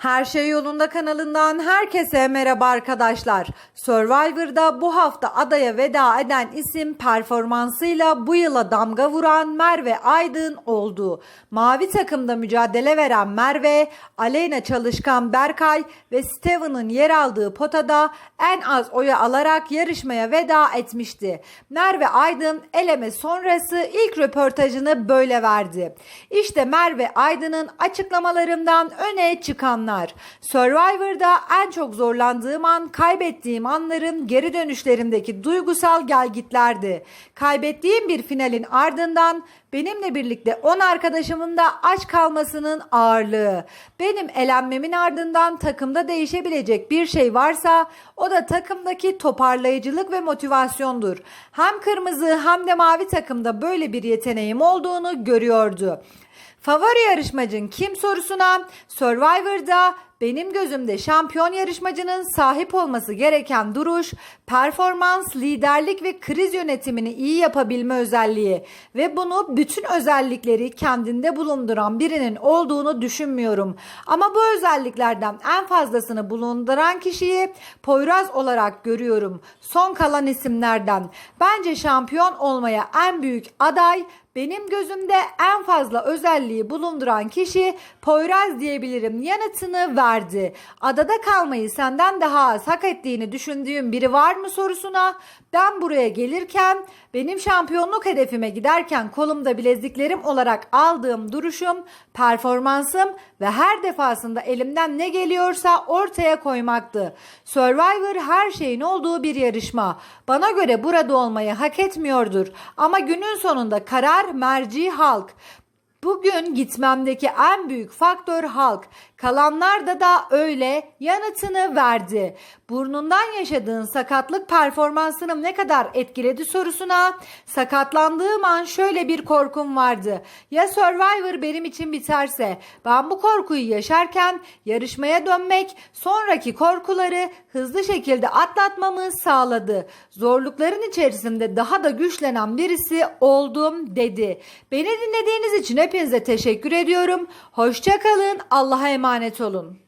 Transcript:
Her Şey Yolunda kanalından herkese merhaba arkadaşlar. Survivor'da bu hafta adaya veda eden isim performansıyla bu yıla damga vuran Merve Aydın oldu. Mavi takımda mücadele veren Merve, Aleyna Çalışkan Berkay ve Steven'ın yer aldığı potada en az oyu alarak yarışmaya veda etmişti. Merve Aydın eleme sonrası ilk röportajını böyle verdi. İşte Merve Aydın'ın açıklamalarından öne çıkanlar. Survivor'da en çok zorlandığım an kaybettiğim anların geri dönüşlerimdeki duygusal gelgitlerdi. Kaybettiğim bir finalin ardından benimle birlikte 10 arkadaşımın da aç kalmasının ağırlığı. Benim elenmemin ardından takımda değişebilecek bir şey varsa o da takımdaki toparlayıcılık ve motivasyondur. Hem kırmızı hem de mavi takımda böyle bir yeteneğim olduğunu görüyordu. Favori yarışmacın kim sorusuna Survivor'da benim gözümde şampiyon yarışmacının sahip olması gereken duruş, performans, liderlik ve kriz yönetimini iyi yapabilme özelliği ve bunu bütün özellikleri kendinde bulunduran birinin olduğunu düşünmüyorum. Ama bu özelliklerden en fazlasını bulunduran kişiyi Poyraz olarak görüyorum. Son kalan isimlerden. Bence şampiyon olmaya en büyük aday benim gözümde en fazla özelliği bulunduran kişi Poyraz diyebilirim yanıtını verdi. Adada kalmayı senden daha az hak ettiğini düşündüğüm biri var mı sorusuna ben buraya gelirken benim şampiyonluk hedefime giderken kolumda bileziklerim olarak aldığım duruşum, performansım ve her defasında elimden ne geliyorsa ortaya koymaktı. Survivor her şeyin olduğu bir yarışma. Bana göre burada olmayı hak etmiyordur ama günün sonunda karar merci halk. Bugün gitmemdeki en büyük faktör halk. Kalanlarda da öyle yanıtını verdi. Burnundan yaşadığın sakatlık performansını ne kadar etkiledi sorusuna sakatlandığım an şöyle bir korkum vardı. Ya Survivor benim için biterse ben bu korkuyu yaşarken yarışmaya dönmek sonraki korkuları hızlı şekilde atlatmamı sağladı. Zorlukların içerisinde daha da güçlenen birisi oldum dedi. Beni dinlediğiniz için hepinize teşekkür ediyorum. Hoşçakalın. Allah'a emanet olun.